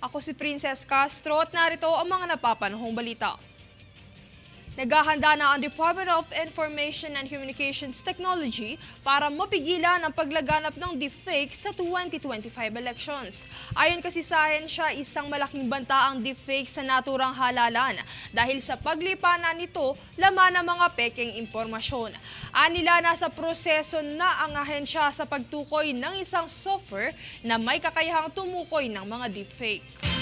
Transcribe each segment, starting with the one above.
Ako si Princess Castro at narito ang mga napapanahong balita. Naghahanda na ang Department of Information and Communications Technology para mapigilan ang paglaganap ng deepfake sa 2025 elections. Ayon kasi sa ahensya, isang malaking banta ang deepfake sa naturang halalan dahil sa paglipanan nito, laman ng mga peking impormasyon. Anila nasa proseso na ang ahensya sa pagtukoy ng isang software na may kakayahang tumukoy ng mga deepfake.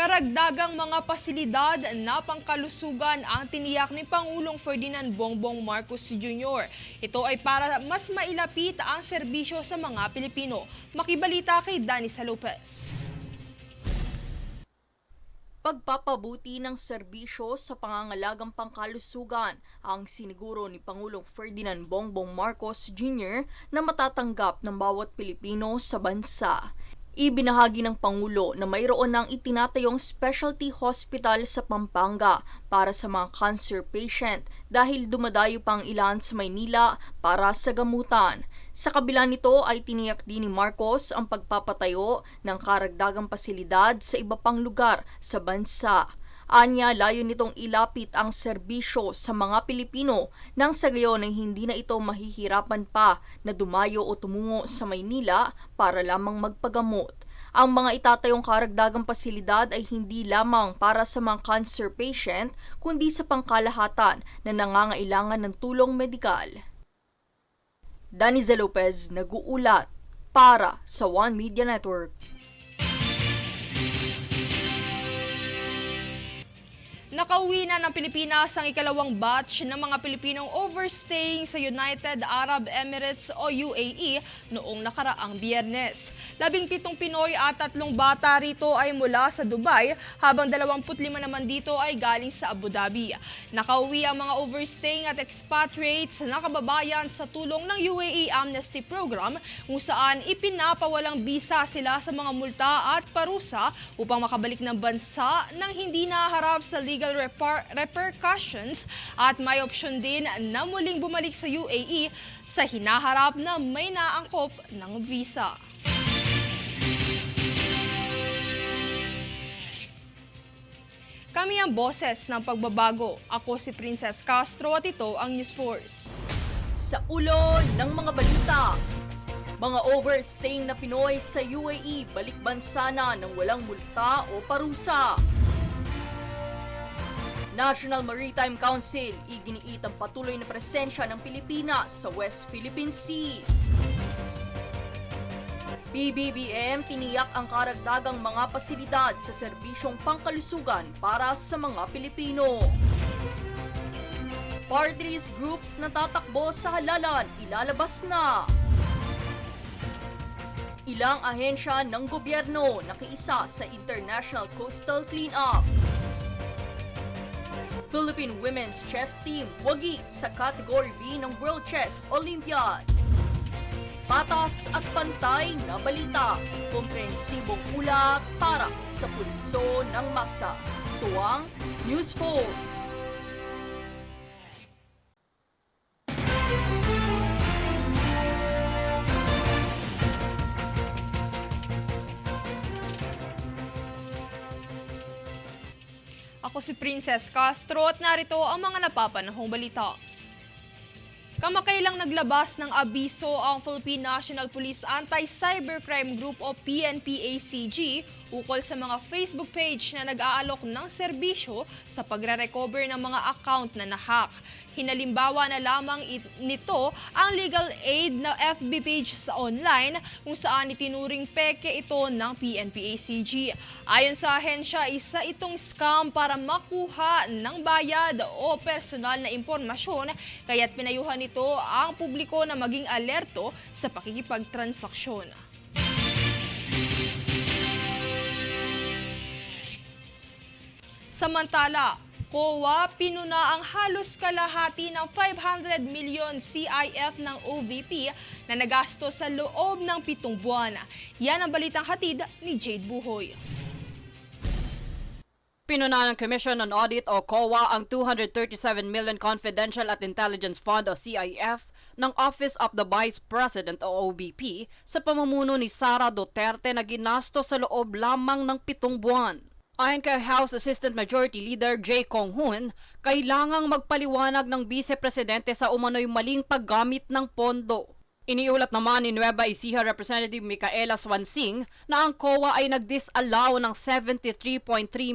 Karagdagang mga pasilidad na pangkalusugan ang tiniyak ni Pangulong Ferdinand Bongbong Marcos Jr. Ito ay para mas mailapit ang serbisyo sa mga Pilipino. Makibalita kay Danisa Lopez. Pagpapabuti ng serbisyo sa pangangalagang pangkalusugan ang siniguro ni Pangulong Ferdinand Bongbong Marcos Jr. na matatanggap ng bawat Pilipino sa bansa. Ibinahagi ng Pangulo na mayroon ng itinatayong specialty hospital sa Pampanga para sa mga cancer patient dahil dumadayo pang ilan sa Maynila para sa gamutan. Sa kabila nito ay tiniyak din ni Marcos ang pagpapatayo ng karagdagang pasilidad sa iba pang lugar sa bansa. Anya, layo nitong ilapit ang serbisyo sa mga Pilipino nang sa gayon ay hindi na ito mahihirapan pa na dumayo o tumungo sa Maynila para lamang magpagamot. Ang mga itatayong karagdagang pasilidad ay hindi lamang para sa mga cancer patient, kundi sa pangkalahatan na nangangailangan ng tulong medikal. Daniza Lopez, nag-uulat para sa One Media Network. Nakauwi na ng Pilipinas ang ikalawang batch ng mga Pilipinong overstaying sa United Arab Emirates o UAE noong nakaraang biyernes. Labing pitong Pinoy at tatlong bata rito ay mula sa Dubai habang 25 naman dito ay galing sa Abu Dhabi. Nakauwi ang mga overstaying at expatriates na kababayan sa tulong ng UAE Amnesty Program kung saan ipinapawalang bisa sila sa mga multa at parusa upang makabalik ng bansa nang hindi naharap sa legal repar- repercussions at may opsyon din na muling bumalik sa UAE sa hinaharap na may naangkop ng visa. Kami ang boses ng pagbabago. Ako si Princess Castro at ito ang News Force. Sa ulo ng mga balita, mga overstaying na Pinoy sa UAE balik bansa na ng walang multa o parusa. National Maritime Council iginiit ang patuloy na presensya ng Pilipinas sa West Philippine Sea. PBBM tiniyak ang karagdagang mga pasilidad sa serbisyong pangkalusugan para sa mga Pilipino. Parties groups na tatakbo sa halalan ilalabas na. Ilang ahensya ng gobyerno nakiisa sa International Coastal Cleanup. Philippine Women's Chess Team wagi sa Category B ng World Chess Olympiad. Patas at pantay na balita, komprehensibong ulat para sa pulso ng masa. Tuwang News Force. Ako si Princess Castro at narito ang mga napapanahong balita. Kamakailang naglabas ng abiso ang Philippine National Police Anti-Cybercrime Group o PNPACG ukol sa mga Facebook page na nag-aalok ng serbisyo sa pagre-recover ng mga account na nahack. Hinalimbawa na lamang it- nito ang legal aid na FB page sa online kung saan itinuring peke ito ng PNPACG. Ayon sa ahensya, isa itong scam para makuha ng bayad o personal na impormasyon kaya't pinayuhan nito ang publiko na maging alerto sa pakikipagtransaksyon. Samantala, COA pinuna ang halos kalahati ng 500 milyon CIF ng OVP na nagasto sa loob ng pitong buwan. Yan ang balitang hatid ni Jade Buhoy. Pinuna ng Commission on Audit o COA ang 237 million Confidential at Intelligence Fund o CIF ng Office of the Vice President o OBP sa pamumuno ni Sara Duterte na ginasto sa loob lamang ng pitong buwan. Ayon kay House Assistant Majority Leader Jay Kong-hoon, kailangang magpaliwanag ng Vice Presidente sa umano'y maling paggamit ng pondo. Iniulat naman ni Nueva Ecija Representative Micaela Swansing na ang COA ay nag-disallow ng 73.3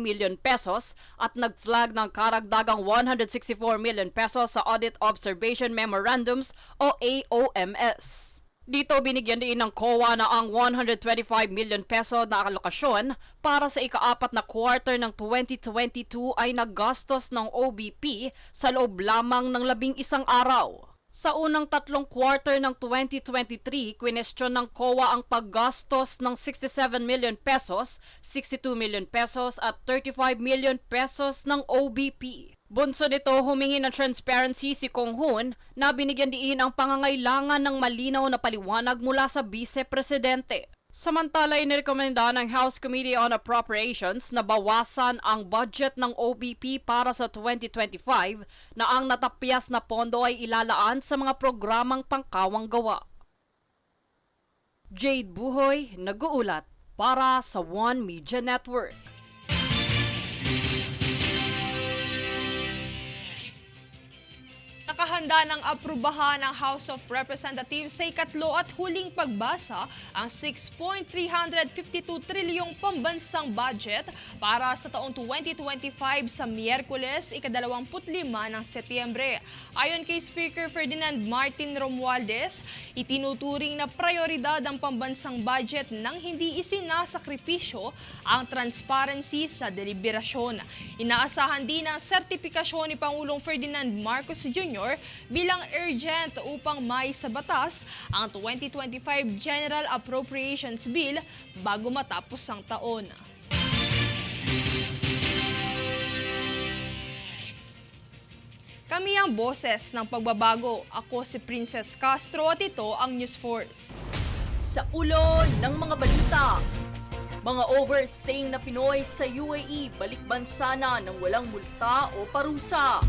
million pesos at nag-flag ng karagdagang 164 million pesos sa Audit Observation Memorandums o AOMS. Dito binigyan din ng COA na ang 125 million peso na alokasyon para sa ikaapat na quarter ng 2022 ay naggastos ng OBP sa loob lamang ng labing isang araw. Sa unang tatlong quarter ng 2023, kwestiyon ng COA ang paggastos ng 67 million pesos, 62 million pesos at 35 million pesos ng OBP. Bunso nito humingi ng transparency si Kong Hoon na binigyan diin ang pangangailangan ng malinaw na paliwanag mula sa vice-presidente. Samantala, inirekomenda ng House Committee on Appropriations na bawasan ang budget ng OBP para sa 2025 na ang natapyas na pondo ay ilalaan sa mga programang pangkawang gawa. Jade Buhoy, nag-uulat para sa One Media Network. Nakahanda ng aprubahan ng House of Representatives sa ikatlo at huling pagbasa ang 6.352 trilyong pambansang budget para sa taong 2025 sa Miyerkules, ikadalawamput lima ng Setyembre. Ayon kay Speaker Ferdinand Martin Romualdez, itinuturing na prioridad ang pambansang budget nang hindi isinasakripisyo ang transparency sa deliberasyon. Inaasahan din ang sertipikasyon ni Pangulong Ferdinand Marcos Jr. bilang urgent upang may sa batas ang 2025 General Appropriations Bill bago matapos ang taon. Kami ang boses ng pagbabago. Ako si Princess Castro at ito ang News Force. Sa ulo ng mga balita, mga overstaying na Pinoy sa UAE balik bansa na ng walang multa o parusa.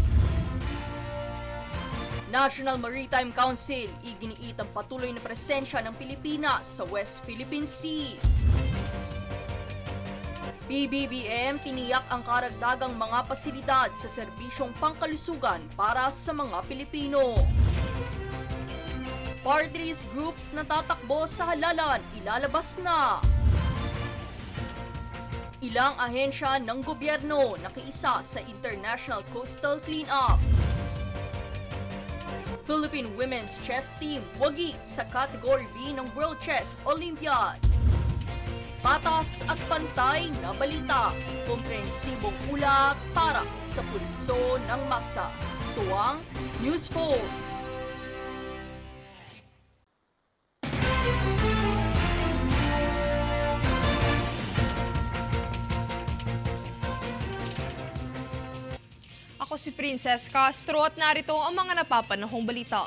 National Maritime Council iginiit ang patuloy na presensya ng Pilipinas sa West Philippine Sea. PBBM tiniyak ang karagdagang mga pasilidad sa serbisyong pangkalusugan para sa mga Pilipino. Parties groups na tatakbo sa halalan ilalabas na. Ilang ahensya ng gobyerno nakiisa sa International Coastal Cleanup. Philippine Women's Chess Team wagi sa Category B ng World Chess Olympiad. Patas at pantay na balita, komprehensibong ulat para sa pulso ng masa. Tuwang News Force. Si Princess Castro at narito ang mga napapanahong balita.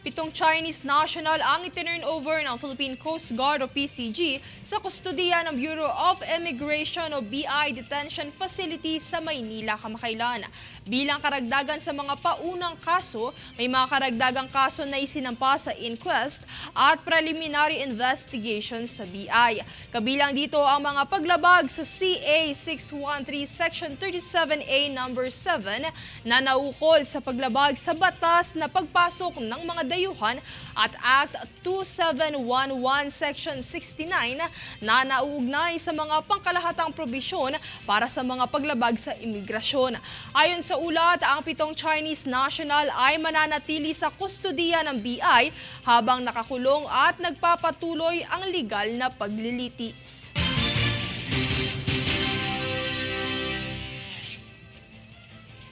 Pitong Chinese national ang itinurn over ng Philippine Coast Guard o PCG sa kustudiya ng Bureau of Immigration o BI Detention Facility sa Maynila kamakailan. Bilang karagdagan sa mga paunang kaso, may mga karagdagang kaso na isinampa sa inquest at preliminary investigation sa BI. Kabilang dito ang mga paglabag sa CA 613 Section 37A number 7 na naukol sa paglabag sa batas na pagpasok ng mga dayuhan at Act 2711 Section 69 na nauugnay sa mga pangkalahatang probisyon para sa mga paglabag sa imigrasyon. Ayon sa ulat, ang pitong Chinese national ay mananatili sa kustudiya ng BI habang nakakulong at nagpapatuloy ang legal na paglilitis.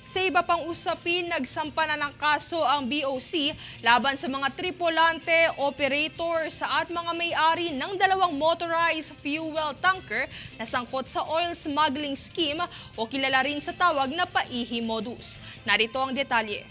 Sa iba pang usapin, nagsampa na ng kaso ang BOC laban sa mga tripulante, operators at mga may-ari ng dalawang motorized fuel tanker na sangkot sa oil smuggling scheme o kilala rin sa tawag na paihi modus. Narito ang detalye.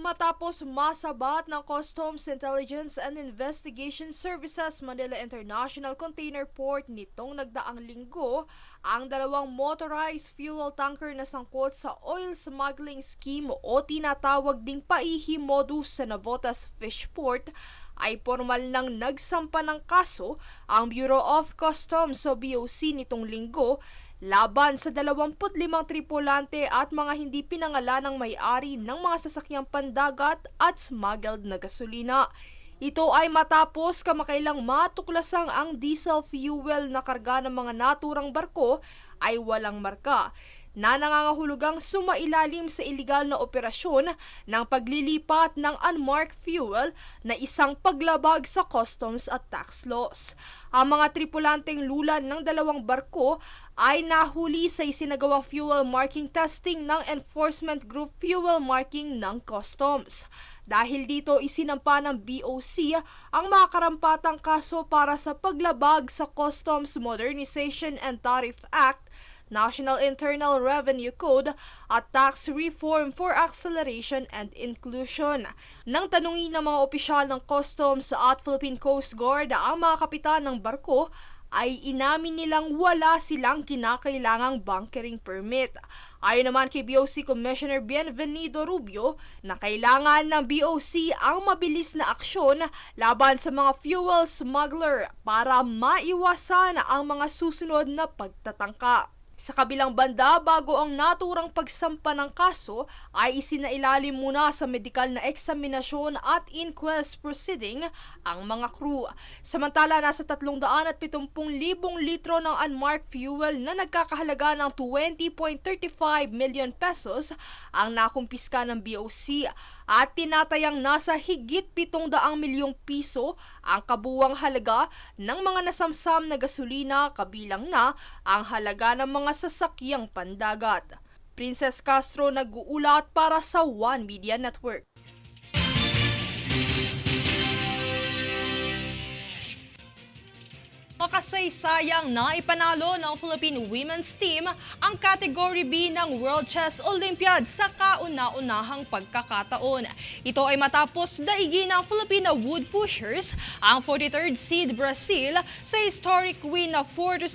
Matapos masabat ng Customs Intelligence and Investigation Services Manila International Container Port nitong nagdaang linggo ang dalawang motorized fuel tanker na sangkot sa oil smuggling scheme o tinatawag ding paihi modus sa Navotas Fish Port ay formal nang nagsampa ng kaso. Ang Bureau of Customs o BOC nitong linggo laban sa 25 tripulante at mga hindi pinangalanang may-ari ng mga sasakyang pandagat at smuggled na gasolina. Ito ay matapos kamakailang matuklasang ang diesel fuel na karga ng mga naturang barko ay walang marka na nangangahulugang sumailalim sa iligal na operasyon ng paglilipat ng unmarked fuel na isang paglabag sa customs at tax laws. Ang mga tripulanteng lulan ng dalawang barko ay nahuli sa isinagawang fuel marking testing ng Enforcement Group Fuel Marking ng Customs. Dahil dito isinampa ng BOC ang mga karampatang kaso para sa paglabag sa Customs Modernization and Tariff Act National Internal Revenue Code at Tax Reform for Acceleration and Inclusion. Nang tanungin ng mga opisyal ng Customs at Philippine Coast Guard ang mga kapitan ng barko, ay inamin nilang wala silang kinakailangang bunkering permit. Ayon naman kay BOC Commissioner Bienvenido Rubio na kailangan ng BOC ang mabilis na aksyon laban sa mga fuel smuggler para maiwasan ang mga susunod na pagtatangka. Sa kabilang banda, bago ang naturang pagsampa ng kaso, ay isinailalim muna sa medikal na eksaminasyon at inquest proceeding ang mga crew. Samantala, nasa 370,000 litro ng unmarked fuel na nagkakahalaga ng 20.35 million pesos ang nakumpiska ng BOC at tinatayang nasa higit 700 milyong piso ang kabuwang halaga ng mga nasamsam na gasolina kabilang na ang halaga ng mga sasakyang pandagat. Princess Castro nag-uulat para sa One Media Network. Makasaysayang na ipanalo ng Philippine Women's Team ang Category B ng World Chess Olympiad sa kauna-unahang pagkakataon. Ito ay matapos daigi ng Filipino Wood Pushers ang 43rd seed Brazil sa historic win na 4-0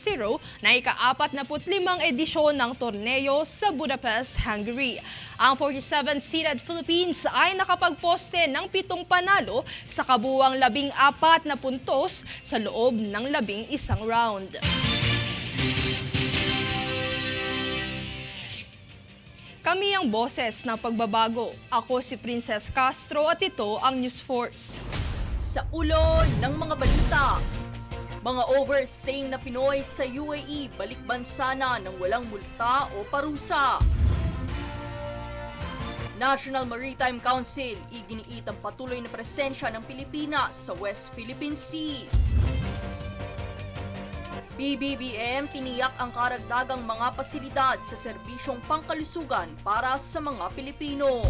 na ika-45 edisyon ng torneo sa Budapest, Hungary. Ang 47-seeded Philippines ay nakapagposte ng pitong panalo sa kabuwang labing apat na puntos sa loob ng labing isang round. Kami ang boses ng pagbabago. Ako si Princess Castro at ito ang News Force. Sa ulo ng mga balita, mga overstaying na Pinoy sa UAE balik bansa na ng walang multa o parusa. National Maritime Council iginiit ang patuloy na presensya ng Pilipinas sa West Philippine Sea. PBBM tiniyak ang karagdagang mga pasilidad sa serbisyong pangkalusugan para sa mga Pilipino.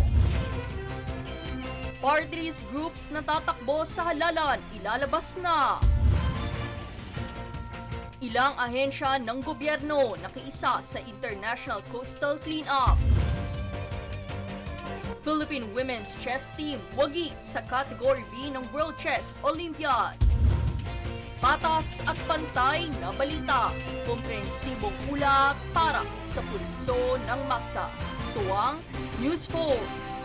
Parties groups na tatakbo sa halalan ilalabas na. Ilang ahensya ng gobyerno nakiisa sa International Coastal Cleanup. Philippine Women's Chess Team wagi sa Category B ng World Chess Olympiad. Patas at pantay na balita, komprehensibong ulat para sa pulso ng masa. Tuwang News Force.